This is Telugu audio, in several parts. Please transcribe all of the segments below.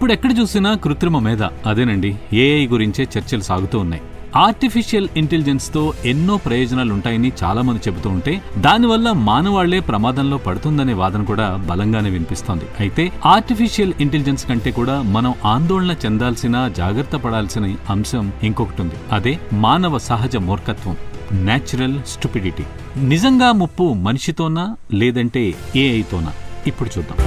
ఇప్పుడు ఎక్కడ చూసినా కృత్రిమ మేధ. అదేనండి ఏఐ గురించే చర్చలు సాగుతూ ఉన్నాయి. ఆర్టిఫిషియల్ ఇంటెలిజెన్స్తో ఎన్నో ప్రయోజనాలు ఉంటాయని చాలా మంది చెబుతూ ఉంటే దానివల్ల మానవాళ్ళే ప్రమాదంలో పడుతుందనే వాదన కూడా బలంగానే వినిపిస్తోంది. అయితే ఆర్టిఫిషియల్ ఇంటెలిజెన్స్ కంటే కూడా మనం ఆందోళన చెందాల్సిన జాగ్రత్త పడాల్సిన అంశం ఇంకొకటి ఉంది. అదే మానవ సహజ మూర్ఖత్వం నేచురల్ స్టూపిడిటీ నిజంగా ముప్పు మనిషితోనా లేదంటే ఏఐతోనా ఇప్పుడు చూద్దాం.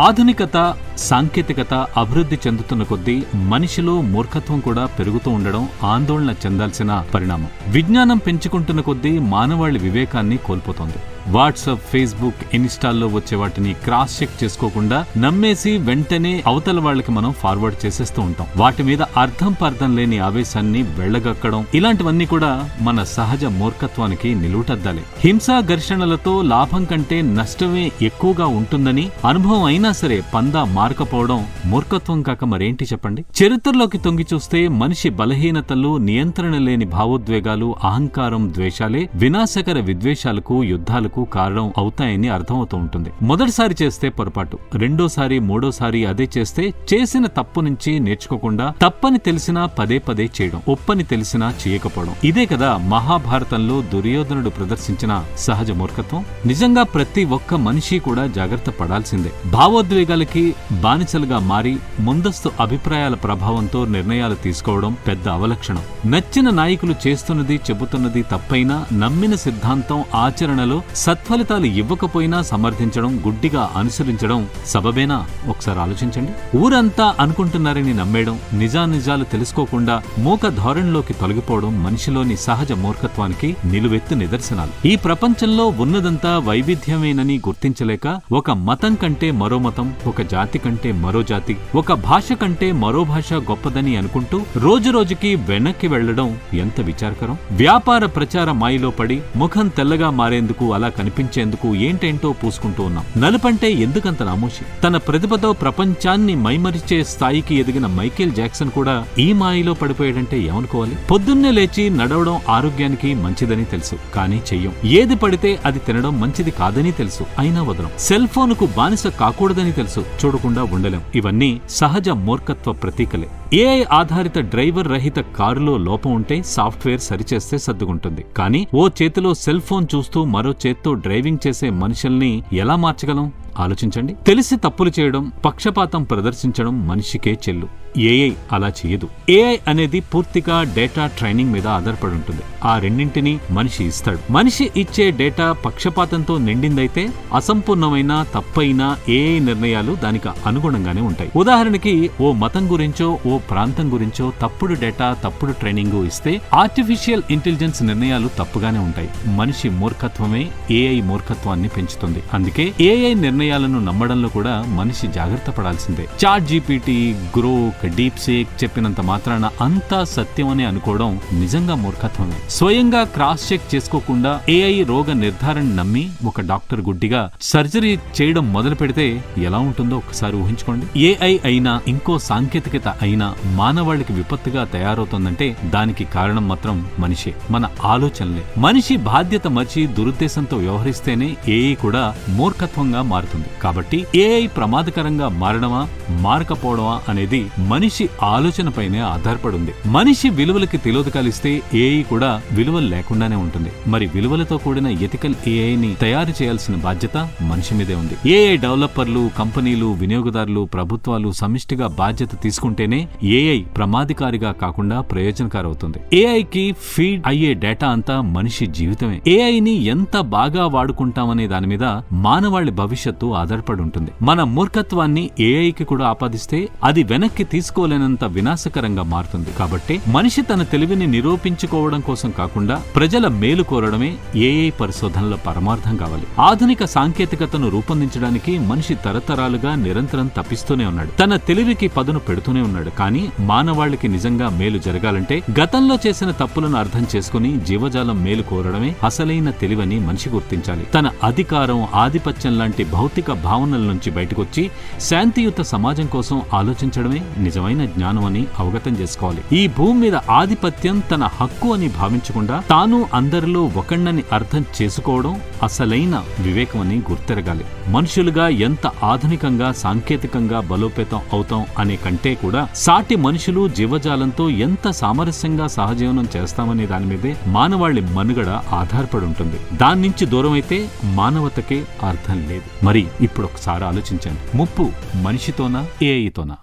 ఆధునికత సాంకేతికత అభివృద్ధి చెందుతున్న కొద్దీ మనిషిలో మూర్ఖత్వం కూడా పెరుగుతూ ఉండడం ఆందోళన చెందాల్సిన పరిణామం. విజ్ఞానం పెంచుకుంటున్న కొద్దీ మానవాళి వివేకాన్ని కోల్పోతోంది. వాట్సాప్ ఫేస్బుక్ ఇన్స్టాల్లో వచ్చే వాటిని క్రాస్ చెక్ చేసుకోకుండా నమ్మేసి వెంటనే అవతల వాళ్ళకి మనం ఫార్వర్డ్ చేసేస్తూ ఉంటాం. వాటి మీద అర్థం పర్థం లేని ఆవేశాన్ని వెళ్ళగక్కడం ఇలాంటివన్నీ కూడా మన సహజ మూర్ఖత్వానికి నిలువుటద్దాలి. హింసా ఘర్షణలతో లాభం కంటే నష్టమే ఎక్కువగా ఉంటుందని అనుభవం అయినా సరే పందా మారకపోవడం మూర్ఖత్వం కాక మరేంటి చెప్పండి? చరిత్రలోకి తొంగి చూస్తే మనిషి బలహీనతలు నియంత్రణ లేని భావోద్వేగాలు అహంకారం ద్వేషాలే వినాశకర విద్వేషాలకు యుద్ధాలకు కారణం అవుతాయని అర్థమవుతూ ఉంటుంది. మొదటిసారి చేస్తే పొరపాటు రెండోసారి మూడోసారి అదే చేస్తే చేసిన తప్పు నుంచి నేర్చుకోకుండా తప్పని తెలిసినా పదే పదే చేయడం ఒప్పని తెలిసినా చేయకపోవడం. ఇదే కదా మహాభారతంలో దుర్యోధనుడు ప్రదర్శించిన సహజ మూర్ఖత్వం? నిజంగా ప్రతి ఒక్క మనిషి కూడా జాగ్రత్త పడాల్సిందే. భావోద్వేగాలకి బానిసలుగా మారి ముందస్తు అభిప్రాయాల ప్రభావంతో నిర్ణయాలు తీసుకోవడం పెద్ద అవలక్షణం. నచ్చిన నాయకులు చేస్తున్నది చెబుతున్నది తప్పైనా నమ్మిన సిద్ధాంతం ఆచరణలో సత్ఫలితాలు ఇవ్వకపోయినా సమర్థించడం గుడ్డిగా అనుసరించడం సబబేనా? ఒకసారి ఆలోచించండి. ఊరంతా అనుకుంటున్నారని నమ్మేయడం నిజానిజాలు తెలుసుకోకుండా మూక ధోరణిలోకి తొలగిపోవడం మనిషిలోని సహజ మూర్ఖత్వానికి నిలువెత్తు నిదర్శనాలు. ఈ ప్రపంచంలో ఉన్నదంతా వైవిధ్యమేనని గుర్తించలేక ఒక మతం కంటే మరో మతం ఒక జాతి కంటే మరో జాతి ఒక భాష కంటే మరో భాష గొప్పదని అనుకుంటూ రోజు రోజుకి వెనక్కి వెళ్ళడం ఎంత విచారకరం? వ్యాపార ప్రచార మాయలో పడి ముఖం తెల్లగా మారేందుకు అలా కనిపించేందుకు ఏంటేంటో పూసుకుంటూ ఉన్నాం. నలుపంటే ఎందుకంత నామోషి? తన ప్రతిభతో ప్రపంచాన్ని మైమరిచే స్థాయికి ఎదిగిన మైకేల్ జాక్సన్ కూడా ఈ మాయలో పడిపోయాడంటే ఏమనుకోవాలి? పొద్దున్నే లేచి నడవడం ఆరోగ్యానికి మంచిదని తెలుసు కానీ చెయ్యం. ఏది పడితే అది తినడం మంచిది కాదని తెలుసు అయినా వదలం. సెల్ ఫోన్కు బానిస కాకూడదని తెలుసు చూడకుండా ఉండలేం. ఇవన్నీ సహజ మూర్ఖత్వ ప్రతీకలే. ఏఐ ఆధారిత డ్రైవర్ రహిత కారులో లోపం ఉంటే సాఫ్ట్వేర్ సరిచేస్తే సర్దుకుంటుంది. కానీ ఓ చేతిలో సెల్ ఫోన్ చూస్తూ మరో చేత్తో డ్రైవింగ్ చేసే మనుషుల్ని ఎలా మార్చగలం? ఆలోచించండి. తెలిసి తప్పులు చేయడం పక్షపాతం ప్రదర్శించడం మనిషికే చెల్లు. ఏఐ అలా చేయదు. ఏఐ అనేది పూర్తిగా డేటా ట్రైనింగ్ మీద ఆధారపడి ఉంటుంది ఆ రెండింటిని మనిషి ఇస్తాడు. మనిషి ఇచ్చే డేటా పక్షపాతంతో నిండిందైతే అసంపూర్ణమైన తప్పైన ఏఐ నిర్ణయాలు దానికి అనుగుణంగానే ఉంటాయి. ఉదాహరణకి ఓ మతం గురించో ఓ ప్రాంతం గురించో తప్పుడు డేటా తప్పుడు ట్రైనింగ్ ఇస్తే ఆర్టిఫిషియల్ ఇంటెలిజెన్స్ నిర్ణయాలు తప్పుగానే ఉంటాయి. మనిషి మూర్ఖత్వమే ఏఐ మూర్ఖత్వాన్ని పెంచుతుంది. అందుకే ఏఐ నిర్ణయాలను నమ్మడంలో కూడా మనిషి జాగ్రత్త పడాల్సిందే. ChatGPT Grok DeepSeek చెప్పినంత మాత్రాన అంతా సత్యం అని అనుకోవడం నిజంగా మూర్ఖత్వమే. స్వయంగా క్రాస్ చెక్ చేసుకోకుండా ఏఐ రోగ నిర్ధారణ నమ్మి ఒక డాక్టర్ గుడ్డిగా సర్జరీ చేయడం మొదలు పెడితే ఎలా ఉంటుందో ఒకసారి ఊహించుకోండి. ఏఐ అయినా ఇంకో సాంకేతికత అయినా మానవాళికి విపత్తుగా తయారవుతోందంటే దానికి కారణం మాత్రం మనిషే. మన ఆలోచనలే. మనిషి బాధ్యత మర్చి దురుద్దేశంతో వ్యవహరిస్తేనే ఏఐ కూడా మూర్ఖత్వంగా మారుతుంది. కాబట్టి ఏఐ ప్రమాదకరంగా మారడమా మారకపోవడమా అనేది మనిషి ఆలోచనపైనే ఆధారపడి ఉంది మనిషి విలువలకి తిలోదకాలిస్తే ఏఐ కూడా విలువలు లేకుండానే ఉంటుంది. మరి విలువలతో కూడిన ఎథికల్ ఏఐని తయారు చేయాల్సిన బాధ్యత మనిషి మీదే ఉంది. ఏఐ డెవలపర్లు కంపెనీలు వినియోగదారులు ప్రభుత్వాలు సమిష్టిగా బాధ్యత తీసుకుంటేనే ఏఐ ప్రమాదకారిగా కాకుండా ప్రయోజనకారవుతుంది. ఏఐకి ఫీడ్ అయ్యే డేటా అంతా మనిషి జీవితమే. ఏఐని ఎంత బాగా వాడుకుంటామనే దాని మీద మానవాళి భవిష్యత్తు ఆధారపడి ఉంటుంది మన మూర్ఖత్వాన్ని ఏఐకి కూడా ఆపాదిస్తే అది వెనక్కి తీసుకోలేనంత వినాశకరంగా మారుతుంది. కాబట్టి మనిషి తన తెలివిని నిరూపించుకోవడం కోసం కాకుండా ప్రజల మేలు కోరడమే ఏఐ పరిశోధనల పరమార్థం కావాలి. ఆధునిక సాంకేతికతను రూపొందించడానికి మనిషి తరతరాలుగా నిరంతరం తప్పిస్తూనే ఉన్నాడు. తన తెలివికి పదును పెడుతూనే ఉన్నాడు. కానీ మానవాళికి నిజంగా మేలు జరగాలంటే గతంలో చేసిన తప్పులను అర్థం చేసుకుని జీవజాలం మేలు కోరడమే అసలైన తెలివని మనిషి గుర్తించాలి. తన అధికారం ఆధిపత్యం లాంటి భౌతిక భావనల నుంచి బయటకొచ్చి శాంతియుత సమాజం కోసం ఆలోచించడమే నిజమైన జ్ఞానం అని అవగతం చేసుకోవాలి. ఈ భూమి మీద ఆధిపత్యం తన హక్కు అని భావించకుండా తాను అందరిలో ఒకణ్ణని అర్థం చేసుకోవడం అసలైన వివేకం అని గుర్తెరగాలి. మనుషులుగా ఎంత ఆధునికంగా సాంకేతికంగా బలోపేతం అవుతాం అనే కంటే కూడా సాటి మనుషులు జీవజాలంతో ఎంత సామరస్యంగా సహజీవనం చేస్తామనే దాని మీదే మానవాళి మనుగడ ఆధారపడి ఉంటుంది. దాని నుంచి దూరం అయితే మానవతకే అర్థం లేదు. మరి ఇప్పుడు ఒకసారి ఆలోచించండి. ముప్పు మనిషితోనా ఏఐతోనా?